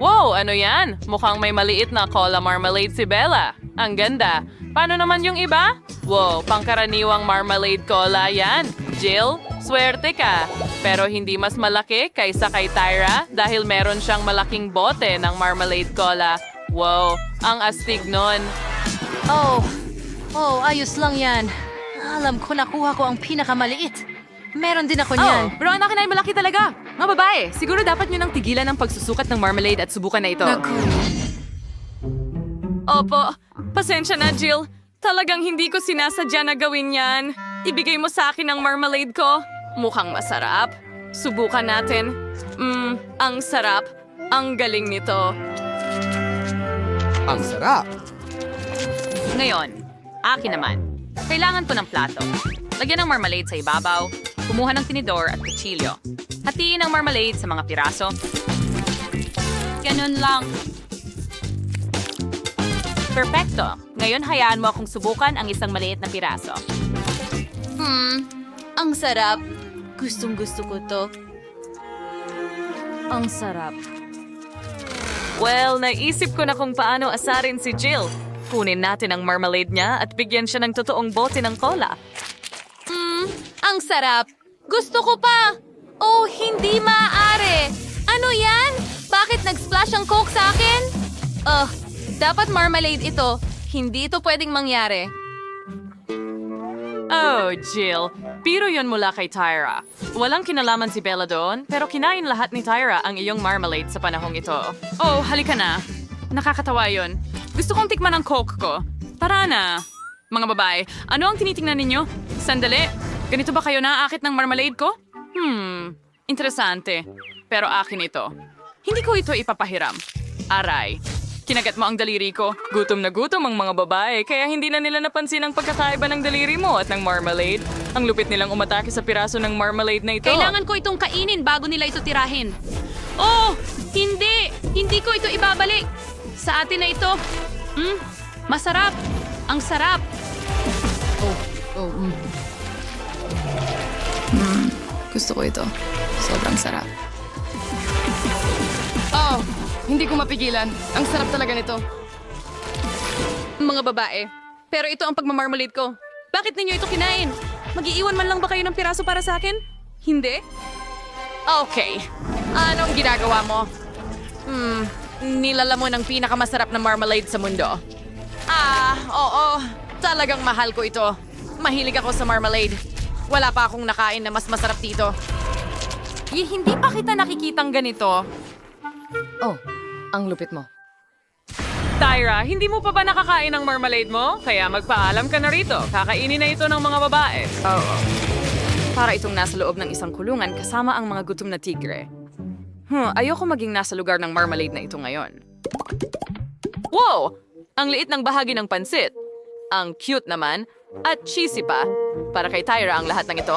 Wow, ano yan? Mukhang may maliit na cola marmalade si Bella. Ang ganda. Paano naman yung iba? Wow, pangkaraniwang marmalade cola yan. Jill, swerte ka. Pero hindi mas malaki kaysa kay Tyra dahil meron siyang malaking bote ng marmalade cola. Wow, ang astig nun. Oh, oh, ayos lang yan. Alam ko nakuha ko ang pinakamaliit. Meron din ako niyan. Oh, pero ang akin ay malaki talaga. Mga babae, siguro dapat nyo nang tigilan ang pagsusukat ng marmalade at subukan na ito. Opo, pasensya na, Jill. Talagang hindi ko sinasadya na gawin yan. Ibigay mo sa akin ang marmalade ko. Mukhang masarap. Subukan natin. Mmm, ang sarap. Ang galing nito. Ang sarap. Ngayon, akin naman. Kailangan ko ng plato. Lagyan ng marmalade sa ibabaw, kumuha ng tinidor at kutsilyo. Hatiin ang marmalade sa mga piraso. Ganun lang. Perfecto. Ngayon hayaan mo akong subukan ang isang maliit na piraso. Hmm, ang sarap. Gustong gusto ko to. Ang sarap. Well, naisip ko na kung paano asarin si Jill. Kunin natin ang marmalade niya at bigyan siya ng totoong bote ng cola. Hmm, ang sarap. Gusto ko pa. Oh, hindi maaari. Ano yan? Bakit nag-splash ang coke sa akin? Oh, dapat marmalade ito. Hindi ito pwedeng mangyari. Oh, Jill. Biro yon mula kay Tyra. Walang kinalaman si Bella doon, pero kinain lahat ni Tyra ang iyong marmalade sa panahong ito. Oh, halika na. Nakakatawa yon. Gusto kong tikman ang coke ko. Tara na. Mga babae, ano ang tinitingnan ninyo? Sandali. Ganito ba kayo naaakit ng marmalade ko? Hmm, interesante. Pero akin ito. Hindi ko ito ipapahiram. Aray. Kinagat mo ang daliri ko. Gutom na gutom ang mga babae, kaya hindi na nila napansin ang pagkakaiba ng daliri mo at ng marmalade. Ang lupit nilang umatake sa piraso ng marmalade na ito. Kailangan ko itong kainin bago nila ito tirahin. Oh, hindi! Hindi ko ito ibabalik. Sa atin na ito. Hmm, masarap. Ang sarap. Oh, oh, mm. Gusto ko ito. Sobrang sarap. Oh, hindi ko mapigilan. Ang sarap talaga nito. Mga babae. Pero ito ang pagmamarmalade ko. Bakit ninyo ito kinain? Mag-iiwan man lang ba kayo ng piraso para sa akin? Hindi? Okay. Anong ginagawa mo? Hmm, nilalamon ang pinakamasarap na marmalade sa mundo. Ah, oo. Talagang mahal ko ito. Mahilig ako sa marmalade. Wala pa akong nakain na mas masarap dito. Eh, hindi pa kita nakikitang ganito. Oh, ang lupit mo. Tyra, hindi mo pa ba nakakain ng marmalade mo? Kaya magpaalam ka na rito. Kakainin na ito ng mga babae. Oo. Para itong nasa loob ng isang kulungan kasama ang mga gutom na tigre. Hmm, ayoko maging nasa lugar ng marmalade na ito ngayon. Wow! Ang liit ng bahagi ng pansit. Ang cute naman. At cheesy pa. Para kay Tyra ang lahat ng ito.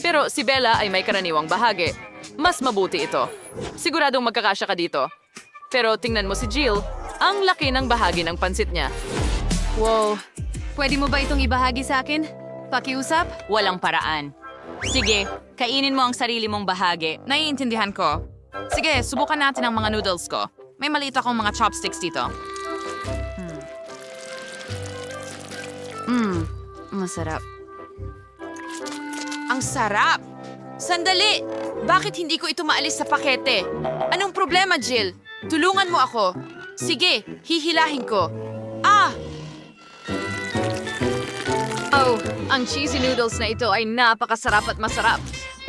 Pero si Bella ay may karaniwang bahagi. Mas mabuti ito. Siguradong magkakasya ka dito. Pero tingnan mo si Jill, ang laki ng bahagi ng pansit niya. Wow. Pwede mo ba itong ibahagi sa akin? Pakiusap? Walang paraan. Sige, kainin mo ang sarili mong bahagi. Naiintindihan ko. Sige, subukan natin ang mga noodles ko. May maliit akong mga chopsticks dito. Hmm, masarap. Ang sarap! Sandali! Bakit hindi ko ito maalis sa pakete? Anong problema, Jill? Tulungan mo ako. Sige, hihilahin ko. Ah! Oh, ang cheesy noodles na ito ay napakasarap at masarap.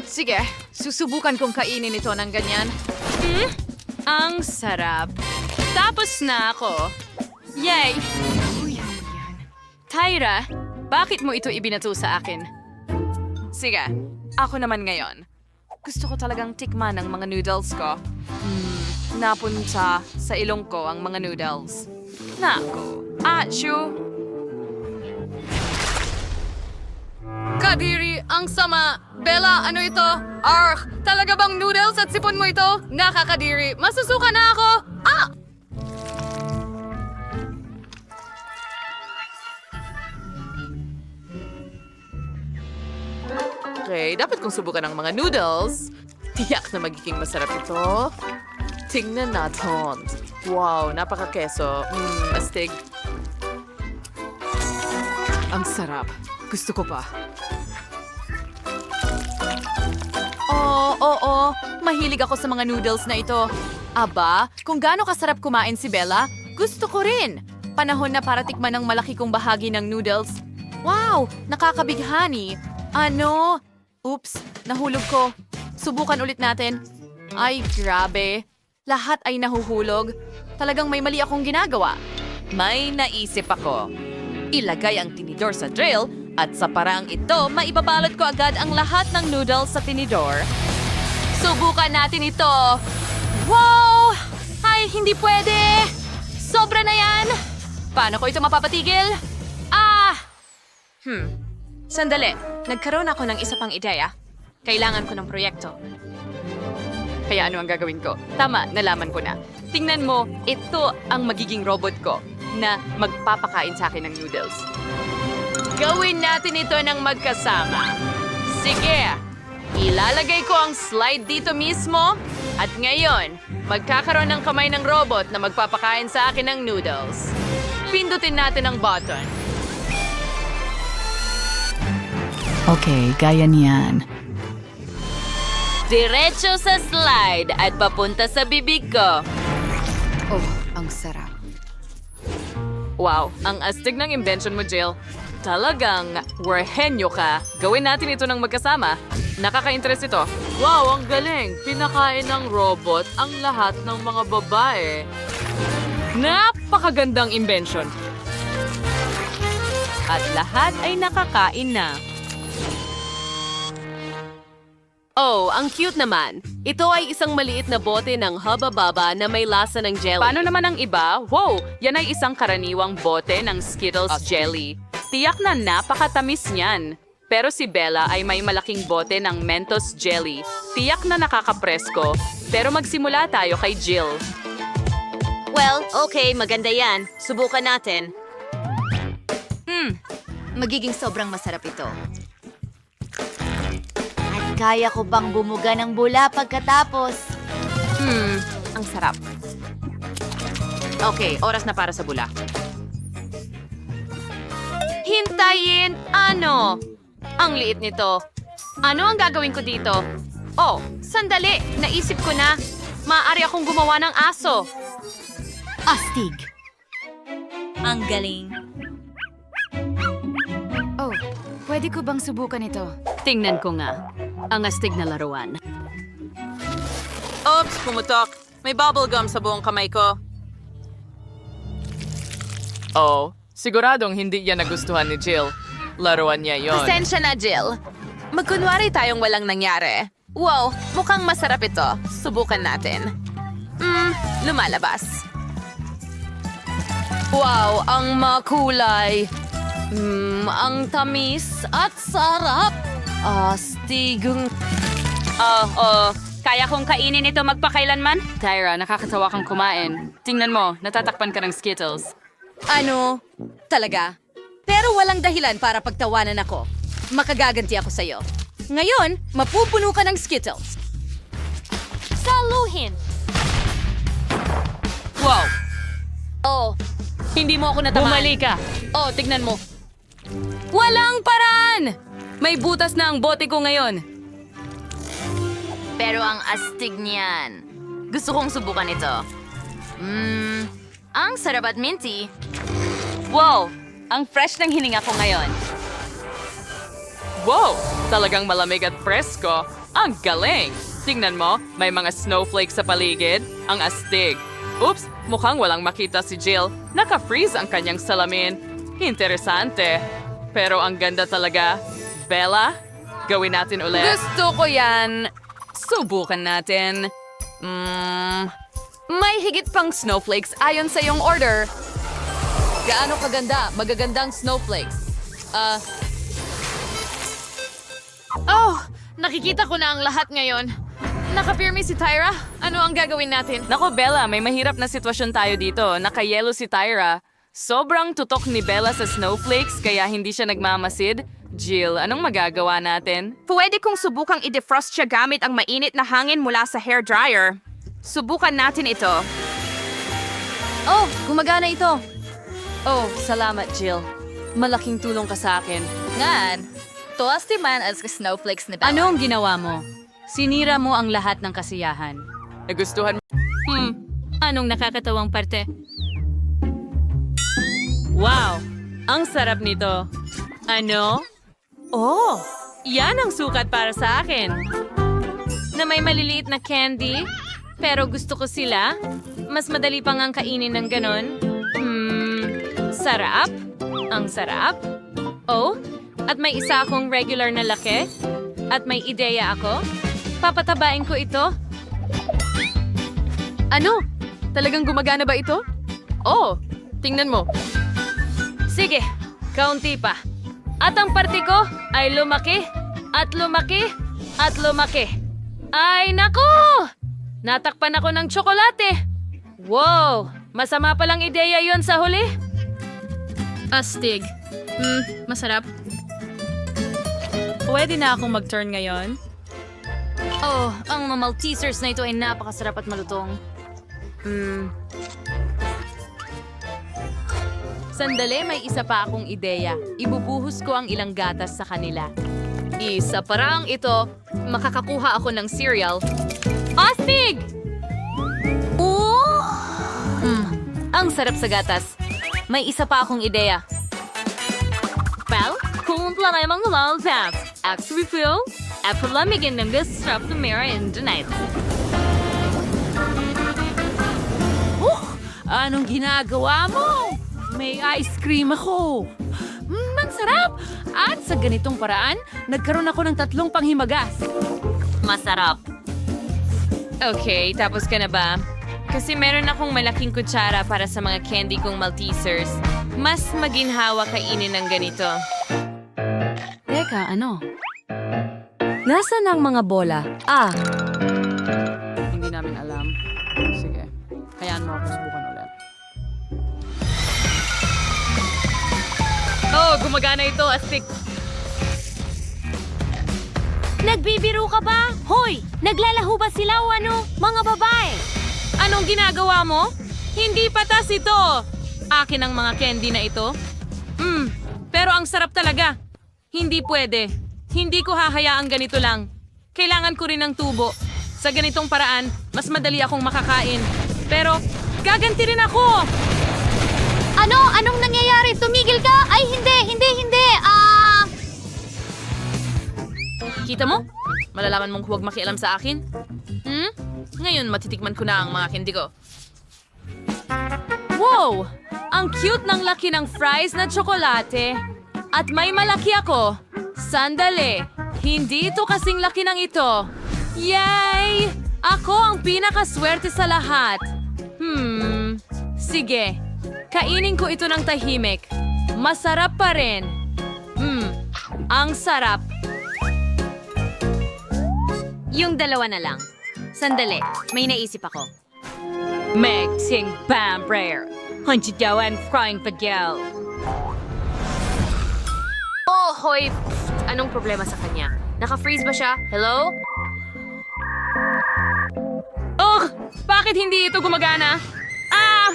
Sige, susubukan kong kainin ito ng ganyan. Hmm? Ang sarap. Tapos na ako. Yay! Tyra, bakit mo ito ibinato sa akin? Sige, ako naman ngayon. Gusto ko talagang tikman ang mga noodles ko. Hmm, napunta sa ilong ko ang mga noodles. Nako, achoo! Kadiri, ang sama! Bella, ano ito? Ark, talaga bang noodles at sipon mo ito? Nakakadiri, masusuka na ako! Ah! Okay, dapat kong subukan ang mga noodles. Tiyak na magiging masarap ito. Tingnan natin. Wow, napaka-keso. Mm, astig. Ang sarap. Gusto ko pa. Oo, oo. Mahilig ako sa mga noodles na ito. Aba, kung gaano kasarap kumain si Bella, gusto ko rin. Panahon na para tikman ng malaki kong bahagi ng noodles. Wow, nakakabighani. Ano? Oops, nahulog ko. Subukan ulit natin. Ay, grabe. Lahat ay nahuhulog. Talagang may mali akong ginagawa. May naisip ako. Ilagay ang tinidor sa drill at sa parang ito, maibabalot ko agad ang lahat ng noodles sa tinidor. Subukan natin ito. Wow! Ay, hindi pwede! Sobra na yan! Paano ko ito mapapatigil? Ah! Hmm. Sandali. Nagkaroon ako ng isa pang ideya. Kailangan ko ng proyekto. Kaya ano ang gagawin ko? Tama, nalaman ko na. Tingnan mo, ito ang magiging robot ko na magpapakain sa akin ng noodles. Gawin natin ito ng magkasama. Sige, ilalagay ko ang slide dito mismo at ngayon, magkakaroon ng kamay ng robot na magpapakain sa akin ng noodles. Pindutin natin ang button. Okay, gaya niyan. Diretso sa slide at papunta sa bibig ko. Oh, ang sarap. Wow, ang astig ng invention mo, Jill. Talagang werhenyo ka. Gawin natin ito ng magkasama. Nakaka-interest ito. Wow, ang galing. Pinakain ng robot ang lahat ng mga babae. Napakagandang invention. At lahat ay nakakain na. Oh, ang cute naman. Ito ay isang maliit na bote ng Hubba Bubba na may lasa ng jelly. Paano naman ang iba? Wow, yan ay isang karaniwang bote ng Skittles jelly. Tiyak na napakatamis niyan. Pero si Bella ay may malaking bote ng Mentos jelly. Tiyak na nakakapresko. Pero magsimula tayo kay Jill. Well, okay, maganda yan. Subukan natin. Hmm, magiging sobrang masarap ito. Kaya ko bang bumuga ng bula pagkatapos? Hmm, ang sarap. Okay, oras na para sa bula. Hintayin! Ano? Ang liit nito. Ano ang gagawin ko dito? Oh, sandali! Naisip ko na. Maaari akong gumawa ng aso. Astig. Ang galing. Oh, pwede ko bang subukan ito? Tingnan ko nga. Ang astig na laruan. Oops, pumutok. May bubblegum sa buong kamay ko. Oh, siguradong hindi yan nagustuhan ni Jill. Laruan niya yon. Pasensya na, Jill. Magkunwari tayong walang nangyari. Wow, mukhang masarap ito. Subukan natin. Hmm, lumalabas. Wow, ang makulay. Hmm, ang tamis at sarap. Astigong... Oh, oh. Kaya kong kainin ito magpakailanman? Tyra, nakakatawa kang kumain. Tingnan mo, natatakpan ka ng Skittles. Ano? Talaga? Pero walang dahilan para pagtawanan ako. Makagaganti ako sa'yo. Ngayon, mapupuno ka ng Skittles. Saluhin! Wow! Oh, hindi mo ako natamaan. Bumali ka! Oh, tignan mo. Walang paraan! May butas na ang bote ko ngayon. Pero ang astig niyan. Gusto kong subukan ito. Mmm, ang sarap at minty. Wow! Ang fresh ng hininga ko ngayon. Wow! Talagang malamig at presko. Ang galing! Tingnan mo, may mga snowflakes sa paligid. Ang astig. Oops, mukhang walang makita si Jill. Naka-freeze ang kanyang salamin. Interesante. Pero ang ganda talaga. Bella, gawin natin ulit. Gusto ko yan. Subukan natin. Mmm, May higit pang snowflakes ayon sa iyong order. Gaano kaganda? Magagandang snowflakes. Ah... oh, nakikita ko na ang lahat ngayon. Nakapirmi si Tyra. Ano ang gagawin natin? Nako Bella, may mahirap na sitwasyon tayo dito. Nakayelo si Tyra. Sobrang tutok ni Bella sa snowflakes kaya hindi siya nagmamasid. Jill, anong magagawa natin? Pwede kong subukang i-defrost siya gamit ang mainit na hangin mula sa hair dryer. subukan natin ito. Oh, gumagana ito. Oh, salamat, Jill. Malaking tulong ka sa akin. Ngan, tuwas man as snowflakes na Ano ang ginawa mo? Sinira mo ang lahat ng kasiyahan. Nagustuhan mo? Hmm, anong nakakatawang parte? Wow, ang sarap nito. Ano? Oh, yan ang sukat para sa akin. Na may maliliit na candy, pero gusto ko sila. Mas madali pang ang kainin ng ganon. Hmm, sarap. Ang sarap. Oh, at may isa akong regular na laki. At may ideya ako. Papatabain ko ito. Ano? Talagang gumagana ba ito? Oh, tingnan mo. Sige, kaunti pa. At ang parte ko ay lumaki, at lumaki, at lumaki. Ay, nako! Natakpan ako ng tsokolate. Wow! Masama palang ideya yon sa huli. Astig. Hmm, masarap. Pwede na akong mag-turn ngayon. Oh, ang mga Maltesers na ito ay napakasarap at malutong. Hmm. Sandali, may isa pa akong ideya. Ibubuhos ko ang ilang gatas sa kanila. Isa parang ito, makakakuha ako ng cereal. Astig! Oh! Mm, ang sarap sa gatas. May isa pa akong ideya. Well, na yung mga lollipops. Actually, feel, at palamigin ng sarap na mera in the night. Anong ginagawa mo? May ice cream ako. Mm, ang sarap! At sa ganitong paraan, nagkaroon ako ng tatlong panghimagas. Masarap. Okay, tapos ka na ba? Kasi meron akong malaking kutsara para sa mga candy kong Maltesers. Mas maginhawa kainin ng ganito. Teka, ano? Nasaan ang mga bola? Ah! Gumagana ito, astig. Nagbibiro ka ba? Hoy! Naglalaho ba sila o ano? Mga babae! Anong ginagawa mo? Hindi patas ito. Akin ang mga candy na ito. Hmm, pero ang sarap talaga. Hindi pwede. Hindi ko hahayaang ganito lang. Kailangan ko rin ng tubo. Sa ganitong paraan, mas madali akong makakain. Pero, gaganti rin ako! Ano? Anong nangyayari? Tumigil ka? Ay, hindi, hindi, hindi. Ah... Kita mo? Malalaman mong huwag makialam sa akin? Hmm? Ngayon, matitikman ko na ang mga candy ko. Wow! Ang cute ng laki ng fries na tsokolate. At may malaki ako. Sandali. Hindi ito kasing laki ng ito. Yay! Ako ang pinakaswerte sa lahat. Hmm. Sige. Kainin ko ito ng tahimik. Masarap pa rin. Hmm. Ang sarap. Yung dalawa na lang. Sandali, may naisip ako. Mixing Bam Prayer. Hunted daw and frying pagyaw. Oh, hoy! Anong problema sa kanya? Naka-freeze ba siya? Hello? Oh! Bakit hindi ito gumagana? Ah!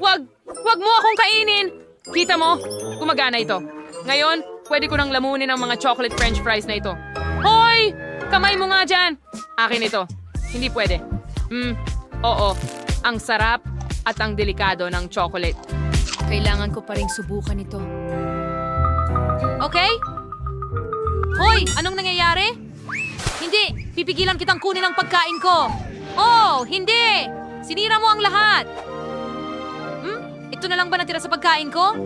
Wag! Wag mo akong kainin! Kita mo? Gumagana ito. Ngayon, pwede ko nang lamunin ang mga chocolate french fries na ito. Hoy! Kamay mo nga dyan! Akin ito. Hindi pwede. Hmm, oo. Ang sarap at ang delikado ng chocolate. Kailangan ko pa rin subukan ito. Okay? Hoy! Anong nangyayari? Hindi! Pipigilan kitang kunin ang pagkain ko! Oh! Hindi! Sinira mo ang lahat! Ito na lang ba natira sa pagkain ko?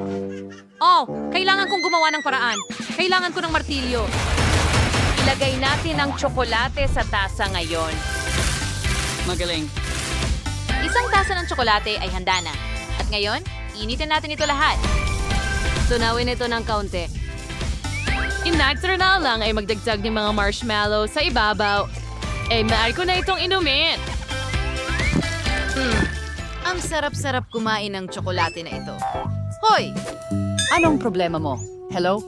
Oh! Kailangan kong gumawa ng paraan. Kailangan ko ng martilyo. Ilagay natin ang tsokolate sa tasa ngayon. Magaling. Isang tasa ng tsokolate ay handa na. At ngayon, initin natin ito lahat. Tunawin ito ng kaunti. In-natural lang ay magdagdag ng mga marshmallow sa ibabaw. Eh, maaari ko na itong inumin. Hmm. Ang sarap-sarap kumain ng tsokolate na ito. Hoy! Anong problema mo? Hello?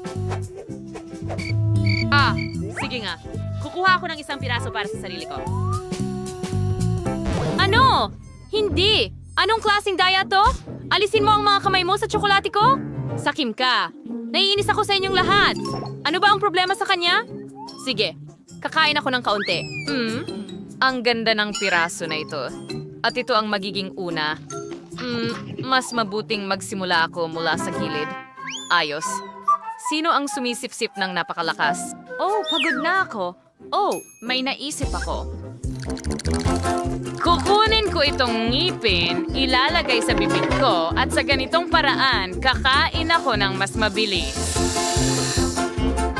Ah, sige nga. Kukuha ako ng isang piraso para sa sarili ko. Ano? Hindi! Anong klaseng daya to? Alisin mo ang mga kamay mo sa tsokolate ko? Sakim ka. Naiinis ako sa inyong lahat. Ano ba ang problema sa kanya? Sige, kakain ako ng kaunti. Hmm? Ang ganda ng piraso na ito. At ito ang magiging una. Hmm, mas mabuting magsimula ako mula sa gilid. Ayos. Sino ang sumisip-sip ng napakalakas? Oh, pagod na ako. Oh, may naisip ako. Kukunin ko itong ngipin, ilalagay sa bibig ko, at sa ganitong paraan, kakain ako ng mas mabilis.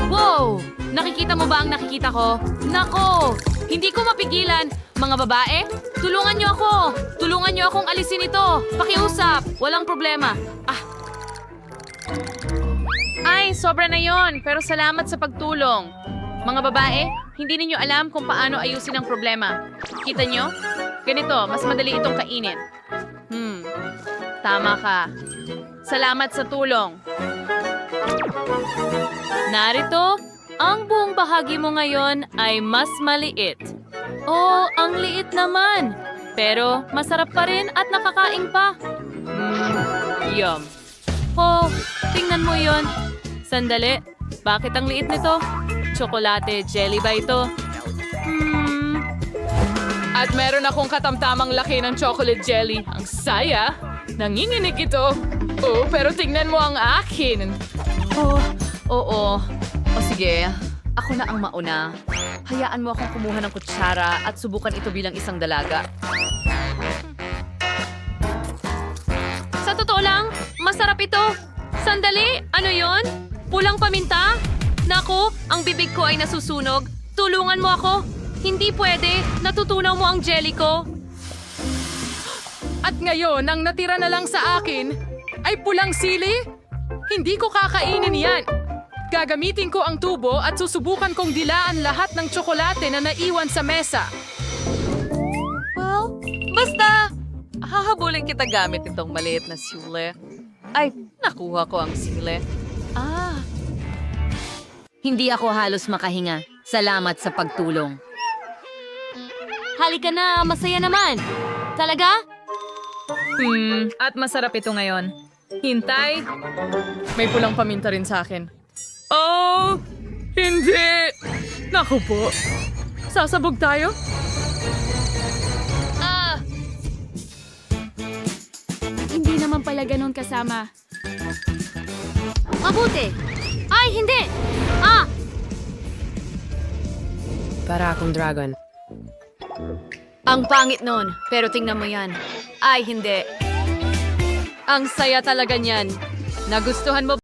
Wow! Nakikita mo ba ang nakikita ko? Nako! Hindi ko mapigilan. Mga babae, tulungan niyo ako! Tulungan niyo akong alisin ito! Pakiusap! Walang problema. Ah! Ay, sobra na yon. Pero salamat sa pagtulong. Mga babae, hindi ninyo alam kung paano ayusin ang problema. Kita nyo? Ganito, mas madali itong kainin. Hmm, tama ka. Salamat sa tulong. Narito, ang buong bahagi mo ngayon ay mas maliit. Oh, ang liit naman. Pero masarap pa rin at nakakain pa. Hmm, yum. Oh, tingnan mo yon. Sandali, bakit ang liit nito? Tsokolate, jelly ba ito? Hmm, At meron akong katamtamang laki ng chocolate jelly. Ang saya! Nanginginig ito. Oh, pero tingnan mo ang akin. Oh, oo. O sige, ako na ang mauna. Hayaan mo akong kumuha ng kutsara at subukan ito bilang isang dalaga. Sa totoo lang, masarap ito. Sandali, ano yon? Pulang paminta? Naku, ang bibig ko ay nasusunog. Tulungan mo ako. Hindi pwede. Natutunaw mo ang jelly ko. At ngayon, ang natira na lang sa akin ay pulang sili? Hindi ko kakainin yan. Gagamitin ko ang tubo at susubukan kong dilaan lahat ng tsokolate na naiwan sa mesa. Well, basta! Hahabulin kita gamit itong maliit na sile. Ay, nakuha ko ang sile. Ah, Hindi ako halos makahinga. Salamat sa pagtulong. halika na, masaya naman. Talaga? Hmm, at masarap ito ngayon. Hintay. May pulang paminta rin sa akin. Oh, hindi. Naku po. Sasabog tayo? Ah! Hindi naman pala ganun kasama. Mabuti! Ay, hindi! Ah! Para akong dragon. Ang pangit nun, pero tingnan mo yan. Ay, hindi. Ang saya talaga niyan. Nagustuhan mo